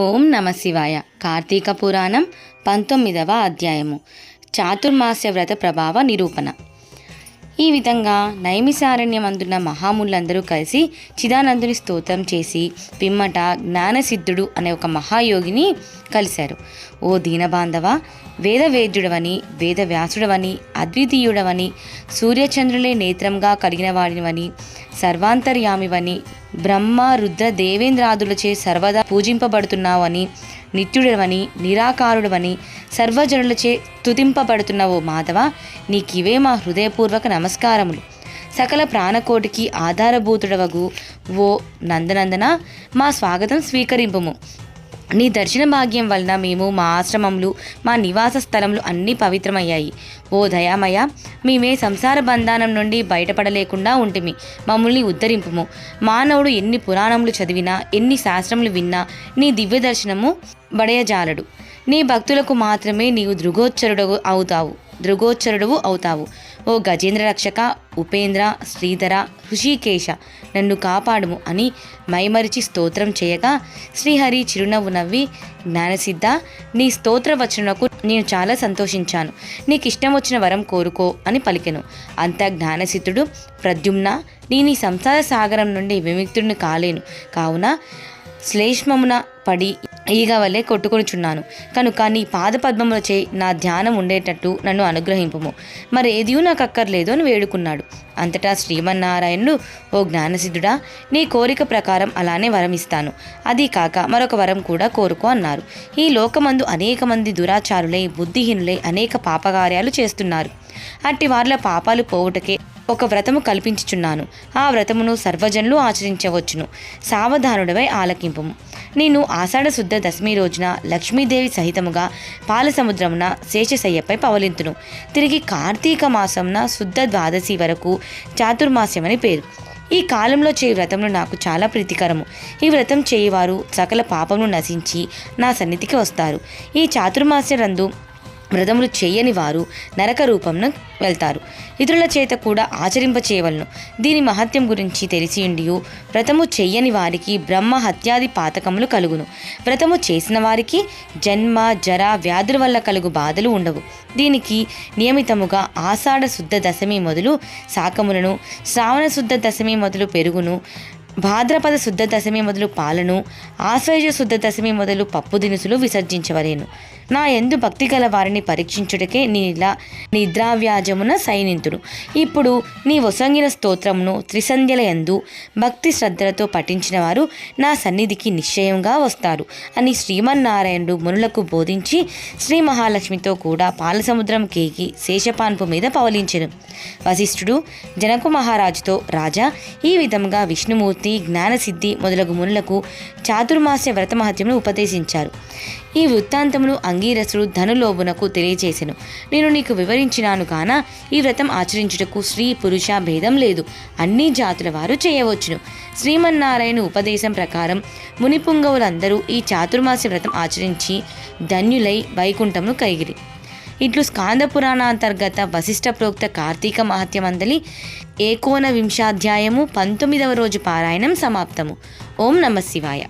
ఓం నమ శివాయ. కార్తీక పురాణం పంతొమ్మిదవ అధ్యాయము. చాతుర్మాస్య వ్రత ప్రభావ నిరూపణ. ఈ విధంగా నైమిసారణ్యమందున్న మహాములందరూ కలిసి చిదానందుని స్తోత్రం చేసి పిమ్మట జ్ఞానసిద్ధుడు అనే ఒక మహాయోగిని కలిశారు. ఓ దీనబాంధవ వేదవేద్యుడవని వేదవ్యాసుడవని అద్వితీయుడవని సూర్యచంద్రులే నేత్రంగా కలిగిన వాడివని సర్వాంతర్యామివని బ్రహ్మ రుద్ర దేవేంద్రాదులచే సర్వదా పూజింపబడుతున్నావని నిత్యుడవని నిరాకారుడవని సర్వజనులచే తుతింపబడుతున్న ఓ మాధవ. నీకివే మా హృదయపూర్వక నమస్కారములు. సకల ప్రాణకోటికి ఆధారభూతుడవగు ఓ నందనందన మా స్వాగతం స్వీకరింపుము. నీ దర్శన భాగ్యం వలన మేము మా ఆశ్రమములు మా నివాస స్థలములు అన్నీ పవిత్రమయ్యాయి. ఓ దయామయ మేమే సంసార బంధానం నుండి బయటపడలేకుండా ఉంటిమి. మమ్మల్ని ఉద్ధరింపుము. మానవుడు ఎన్ని పురాణములు చదివినా ఎన్ని శాస్త్రములు విన్నా నీ దివ్య దర్శనము బడయజాలడు. నీ భక్తులకు మాత్రమే నీవు దృగోచ్చరుడు అవుతావు. దృగోచ్చరుడు అవుతావు. ఓ గజేంద్ర రక్షక ఉపేంద్ర శ్రీధర హృషికేశ నన్ను కాపాడుము అని మైమరిచి స్తోత్రం చేయగా శ్రీహరి చిరునవ్వు నవ్వి జ్ఞానసిద్ధ నీ స్తోత్ర వచనకు నేను చాలా సంతోషించాను. నీకు ఇష్టం వచ్చిన వరం కోరుకో అని పలికెను. అంత జ్ఞానసిద్ధుడు ప్రద్యుమ్న నేను ఈ సంసార సాగరం నుండి విముక్తుడిని కాలేను. కావున శ్లేష్మమున పడి ఈగ వలె కొట్టుకొనిచున్నాను. కనుక నీ పాదపద్మములచే నా ధ్యానం ఉండేటట్టు నన్ను అనుగ్రహింపుము. మరి ఏదియూ నాకు అక్కర్లేదు అని వేడుకున్నాడు. అంతటా శ్రీమన్నారాయణుడు ఓ జ్ఞానసిద్ధుడా నీ కోరిక ప్రకారం అలానే వరం ఇస్తాను అది కాక మరొక వరం కూడా కోరుకో అన్నారు. ఈ లోకమందు అనేక మంది దురాచారులై బుద్ధిహీనులై అనేక పాపకార్యాలు చేస్తున్నారు. అట్టి వార్ల పాపాలు పోవుటకే ఒక వ్రతము కల్పించుచున్నాను. ఆ వ్రతమును సర్వజనులు ఆచరించవచ్చును. సావధానుడవై ఆలకింపు నేను ఆషాఢ శుద్ధ దశమి రోజున లక్ష్మీదేవి సహితముగా పాలసముద్రమున శేషశయ్యపై పవలింతును. తిరిగి కార్తీక మాసంన శుద్ధ ద్వాదశి వరకు చాతుర్మాస్యమని పేరు. ఈ కాలంలో చేయి వ్రతములు నాకు చాలా ప్రీతికరము. ఈ వ్రతం చేయవారు సకల పాపమును నశించి నా సన్నిధికి వస్తారు. ఈ చాతుర్మాస్య రందు వ్రతములు చేయని వారు నరక రూపంను వెళ్తారు. ఇతరుల చేత కూడా ఆచరింప చేయవలను దీని మహత్యం గురించి తెలిసియుండియు వ్రతము చెయ్యని వారికి బ్రహ్మ హత్యాది పాతకములు కలుగును. వ్రతము చేసిన వారికి జన్మ జర వ్యాధుల వల్ల కలుగు బాధలు ఉండవు. దీనికి నియమితముగా ఆషాఢ శుద్ధ దశమి మొదలు శాకములను శ్రావణ శుద్ధ దశమి మొదలు పెరుగును భాద్రపద శుద్ధ దశమి మొదలు పాలను ఆశ్వయుజ శుద్ధ దశమి మొదలు పప్పు దినుసులు విసర్జించవలేను. నా ఎందు భక్తి గల వారిని పరీక్షించుటకే నీలా నిద్రావ్యాజమున సైనింతుడు ఇప్పుడు నీ వసంగిన స్తోత్రమును త్రిసంధ్యల ఎందు భక్తి శ్రద్ధలతో పఠించిన వారు నా సన్నిధికి నిశ్చయంగా వస్తారు. అని శ్రీమన్నారాయణుడు మునులకు బోధించి శ్రీ మహాలక్ష్మితో కూడా పాలసముద్రం కేకి శేషపాన్పు మీద పవలించెను. వశిష్ఠుడు జనకు మహారాజుతో రాజా ఈ విధంగా విష్ణుమూర్తి జ్ఞానసిద్ధి మొదలగు మునులకు చాతుర్మాస్య వ్రత మహత్యమును ఉపదేశించారు. ఈ వృత్తాంతమును అంగీరసుడు ధనులోబునకు తెలియచేసెను. నేను నీకు వివరించినాను కాన ఈ వ్రతం ఆచరించుటకు స్త్రీ పురుష భేదం లేదు. అన్ని జాతుల వారు చేయవచ్చును. శ్రీమన్నారాయణ ఉపదేశం ప్రకారం మునిపుంగవులందరూ ఈ చాతుర్మాసి వ్రతం ఆచరించి ధన్యులై వైకుంఠమును కైగిరి. ఇట్లు స్కాంద పురాణాంతర్గత వశిష్ఠ ప్రోక్త కార్తీక మహత్యమందలి ఏకోన వింశాధ్యాయము పంతొమ్మిదవ రోజు పారాయణం సమాప్తము. ఓం నమ శివాయ.